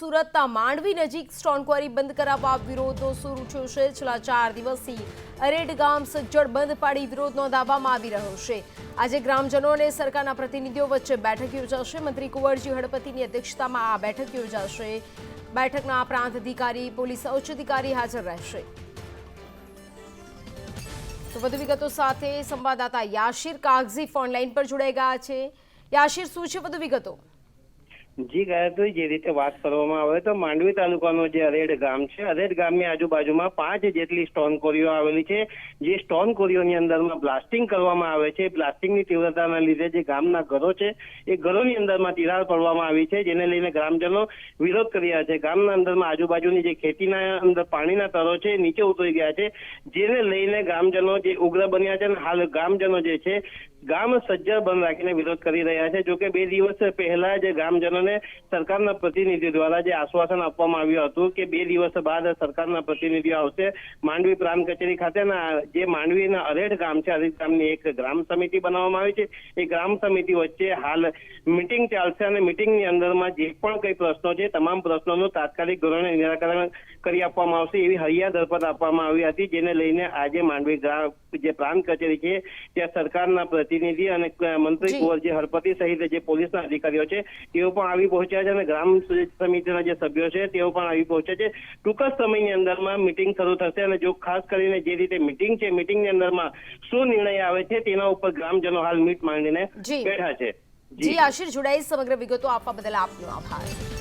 સુરતના માંડવી નજીક સ્ટોન ક્વારી બંધ કરાવવા વિરોધનો સૂર ઉઠ્યો છે. છેલ્લા ચાર દિવસથી અરેડ ગામ સજ્જડ બંધ પાડી વિરોધ નોંધાવવામાં આવી રહ્યો છે. આજે ગ્રામજનો અને સરકારના પ્રતિનિધિઓ વચ્ચે બેઠક યોજાશે. મંત્રી કુંવરજી હળપતિની અધ્યક્ષતામાં આ બેઠક યોજાશે. બેઠકના પ્રાંત અધિકારી પોલીસ ઉચ્ચ અધિકારી હાજર રહેશે. તો વધુ વિગતો સાથે સંવાદદાતા યાશિર કાગઝી ફોન લાઈન પર જોડાઈ ગયા છે. યાશિર, શું છે વધુ વિગતો? જી ગાયત્રી જે રીતે વાત કરવામાં આવે તો માંડવી તાલુકાનું જે અરેડ ગામ છે, અરેડ ગામની આજુબાજુમાં પાંચ જેટલી સ્ટોન કોરીઓ આવેલી છે. જે સ્ટોન કોરીઓની અંદરમાં બ્લાસ્ટિંગ કરવામાં આવે છે. બ્લાસ્ટિંગની તીવ્રતાના લીધે જે ગામના ઘરો છે, એ ઘરોની અંદરમાં તિરાડ પડવામાં આવી છે, જેને લઈને ગ્રામજનો વિરોધ કરી રહ્યા છે. ગામના અંદરમાં આજુબાજુની જે ખેતીના અંદર પાણીના તરો છે નીચે ઉતરી ગયા છે. જેને લઈને ગ્રામજનો જે ઉગ્ર બન્યા છે અને હાલ ગ્રામજનો જે છે ગામ સજ્જડ બંધ રાખીને વિરોધ કરી રહ્યા છે. જોકે બે દિવસ પહેલા જે ગામજનોને સરકારના પ્રતિનિધિ દ્વારા જે આશ્વાસન આપવામાં આવ્યું હતું કે બે દિવસ બાદ સરકારના પ્રતિનિધિઓ આવશે માંડવી પ્રાંત કચેરી ખાતેના જે માંડવીના અરેઠ ગામ છે, અરેઠ ગામની એક ગ્રામ સમિતિ બનાવવામાં આવી છે. એ ગ્રામ સમિતિ વચ્ચે હાલ મિટિંગ ચાલશે અને મિટિંગની અંદરમાં જે પણ કઈ પ્રશ્નો છે, તમામ પ્રશ્નોનું તાત્કાલિક ધોરણે નિરાકરણ કરી આપવામાં આવશે એવી હૈયા દરપત આપવામાં આવી હતી, જેને લઈને આજે માંડવી ગ્રામ જે પ્રાંત કચેરી છે, ત્યાં સરકારના પ્રતિનિધિ અને મંત્રી જી. કુંવરજી હરપતિ સહિત જે પોલીસના અધિકારીઓ છે તેઓ પણ આવી પહોંચ્યા છે અને ગ્રામ સમિતિના જે સભ્યો છે તેઓ પણ આવી પહોંચ્યા છે. ટૂંક જ સમયની અંદરમાં મિટિંગ શરૂ થશે અને જો ખાસ કરીને જે રીતે મિટિંગ છે મિટિંગની અંદરમાં શું નિર્ણય આવે છે તેના ઉપર ગ્રામજનો હાલ મીટ માંડીને બેઠા છે. જી આશીર જોડાઈ સમગ્ર વિગતો આપવા બદલ આપનો આભાર.